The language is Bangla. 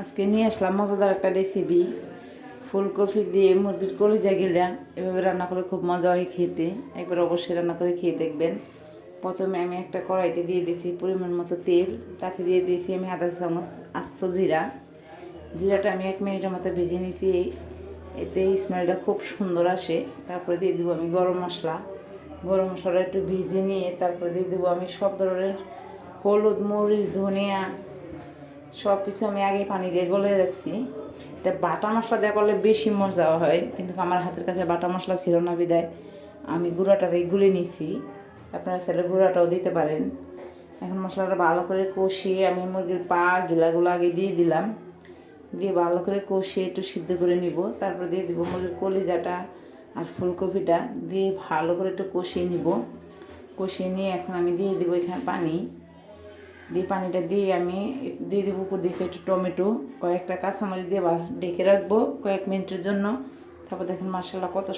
আজকে নিয়ে আসলাম মজাদার একটা রেসিপি ফুলকপি দিয়ে মুরগির কলিজা গিলা, এভাবে রান্না করে খুব মজা হয় খেতে। একবার অবশ্যই রান্না করে খেয়ে দেখবেন। প্রথমে আমি একটা কড়াইতে দিয়ে দিয়েছি পরিমাণ মতো তেল, তাতে দিয়ে দিয়েছি আমি আধা চামচ আস্ত জিরা। জিরাটা আমি এক মিনিটের মতো ভেজে নিয়েছি। এতে স্মেলটা খুব সুন্দর আসে। তারপরে দিয়ে দেবো আমি গরম মশলা। গরম মশলাটা একটু ভেজে নিয়ে তারপরে দিয়ে দেবো আমি সব ধরনের হলুদ, মরিচ, ধনিয়া সব কিছু আমি আগে পানি দিয়ে গলে রাখছি। এটা বাটা মশলা দেওয়া করলে বেশি মজা হয়, কিন্তু আমার হাতের কাছে বাটা মশলা ছিল না বিদায়। আমি গুঁড়াটারে গুলে নিছি। আপনারা সেটা গুঁড়াটাও দিতে পারেন। এখন মশলাটা ভালো করে কষিয়ে আমি মুরগির পা গিলাগুলো আগে দিয়ে দিলাম। দিয়ে ভালো করে কষিয়ে একটু সিদ্ধ করে নিব। তারপর দিয়ে দিব মুরগির কলিজাটা আর ফুলকপিটা। দিয়ে ভালো করে একটু কষিয়ে নিব। কষিয়ে নিয়ে এখন আমি দিয়ে দিব এখানে পানি। দিয়ে পানিটা দিয়ে আমি দিয়ে দেবো উপর দিকে একটু টমেটো, কয়েকটা কাঁচামরিচ দিয়ে ডেকে রাখব কয়েক মিনিটের জন্য। তারপর দেখেন মশলা কত